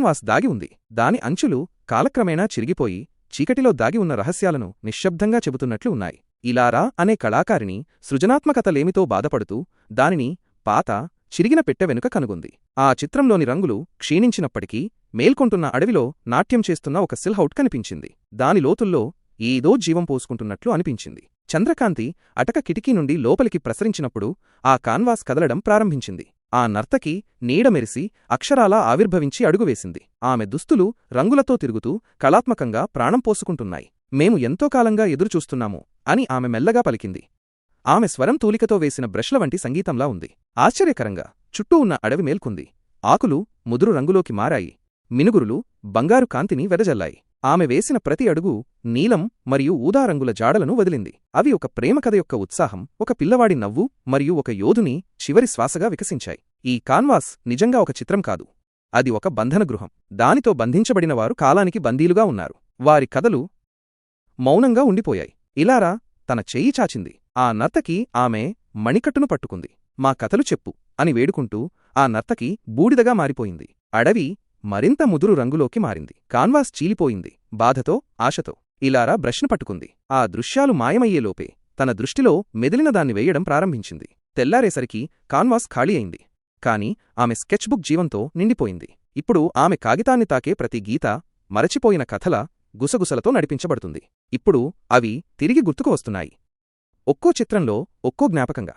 Canvas దాగి ఉంది. దాని అంచులు కాలక్రమేణా చిరిగిపోయి చీకటిలో దాగి ఉన్న రహస్యాలను నిశ్శబ్దంగా చెబుతున్నట్లు ఉన్నాయి. ఇలారా అనే కళాకారిణి సృజనాత్మకతలేమితో బాధపడుతూ దానిని పాత చిరిగిన పెట్టె వెనుక కనుగొంది. ఆ చిత్రంలోని రంగులు క్షీణించినప్పటికీ మేల్కొంటున్న అడవిలో నాట్యం చేస్తున్న ఒక సిల్హౌట్ కనిపించింది. దాని లోతుల్లో ఏదో జీవం పోసుకుంటున్నట్లు అనిపించింది. చంద్రకాంతి అటక కిటికీ నుండి లోపలికి ప్రసరించినప్పుడు ఆ కాన్వాస్ కదలడం ప్రారంభించింది. ఆ నర్తకి నీడ మెరిసి అక్షరాలా ఆవిర్భవించి అడుగువేసింది ఆమె దుస్తులు రంగులతో తిరుగుతూ కళాత్మకంగా ప్రాణం పోసుకుంటున్నాయి. మేము ఎంతో కాలంగా ఎదురుచూస్తున్నాము అని ఆమె మెల్లగా పలికింది. ఆమె స్వరం తూలికతో వేసిన బ్రష్ల వంటి సంగీతంలా ఉంది. ఆశ్చర్యకరంగా చుట్టూ ఉన్న అడవి మేల్కొంది. ఆకులు ముదురు రంగులోకి మారాయి. మినుగురులు బంగారు కాంతిని వెదజల్లాయి. ఆమె వేసిన ప్రతి అడుగు నీలం మరియు ఊదారంగుల జాడలను వదిలింది. అవి ఒక ప్రేమకథ యొక్క ఉత్సాహం ఒక పిల్లవాడి నవ్వు మరియు ఒక యోధుని చివరి శ్వాసగా వికసించాయి. ఈ కాన్వాస్ నిజంగా ఒక చిత్రం కాదు. అది ఒక బంధనగృహం దానితో బంధించబడినవారు కాలానికి బందీలుగా ఉన్నారు. వారి కథలు మౌనంగా ఉండిపోయాయి. ఇలారా తన చెయ్యి చాచింది. ఆ నర్తకి ఆమె మణికట్టును పట్టుకుంది. మా కథలు చెప్పు అని వేడుకుంటూ ఆ నర్తకి బూడిదగా మారిపోయింది. అడవి మరింత ముదురు రంగులోకి మారింది. కాన్వాస్ చీలిపోయింది. బాధతో ఆశతో ఇలారా బ్రష్ను పట్టుకుంది. ఆ దృశ్యాలు మాయమయ్యేలోపే తన దృష్టిలో మెదిలిన దాన్ని వేయడం ప్రారంభించింది. తెల్లారేసరికి కాన్వాస్ ఖాళీ అయింది. కాని ఆమె స్కెచ్బుక్ జీవంతో నిండిపోయింది. ఇప్పుడు ఆమె కాగితాన్ని తాకే ప్రతి గీత మరచిపోయిన కథల గుసగుసలతో నడిపించబడుతుంది. ఇప్పుడు అవి తిరిగి గుర్తుకు వస్తున్నాయి. ఒక్కో చిత్రంలో ఒక్కో జ్ఞాపకంగా.